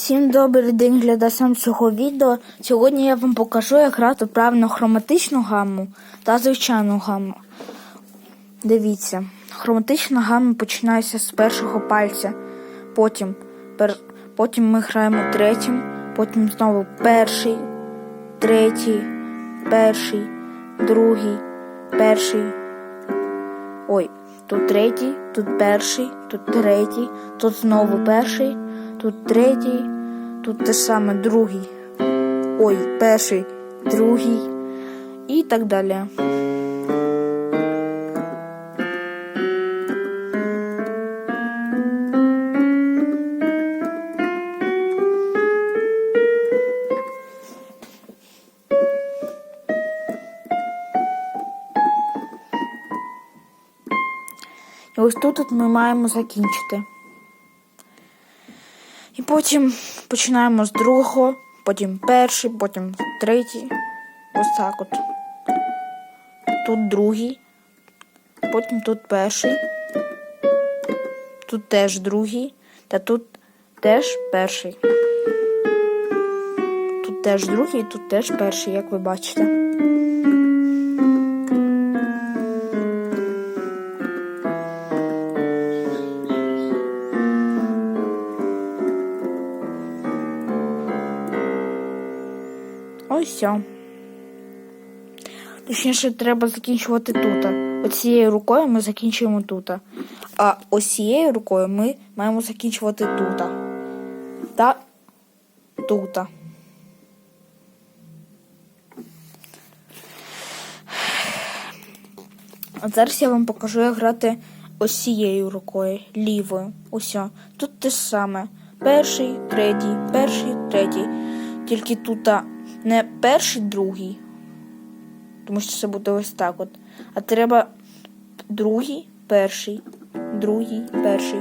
Всім добрий день глядачам цього відео. Сьогодні я вам покажу, як грати правильно хроматичну гамму та звичайну гамму. Дивіться, хроматична гамма починається з першого пальця. Потім, пер, потім ми граємо третім, потім знову перший, третій, перший, другий, перший. Ой, тут третій, тут перший, тут третій, тут знову перший, тут третій, тут те саме другий. Ой, перший, другий і так далі. І ось тут ми маємо закінчити. І потім починаємо з другого, потім перший, потім третій. Ось так от. Тут другий, потім тут перший, тут теж другий, та тут теж перший. Тут теж другий, тут теж перший, як ви бачите. Ось. Точніше, треба закінчувати тут. Оцією рукою ми закінчуємо тут. А ось цією рукою ми маємо закінчувати тут. Та тут. А зараз я вам покажу, як грати ось цією рукою, лівою. Усе. Тут те саме. Перший, третій, перший, третій. Тільки тут не перший, другий, тому що це буде ось так от. А треба другий, перший, другий, перший,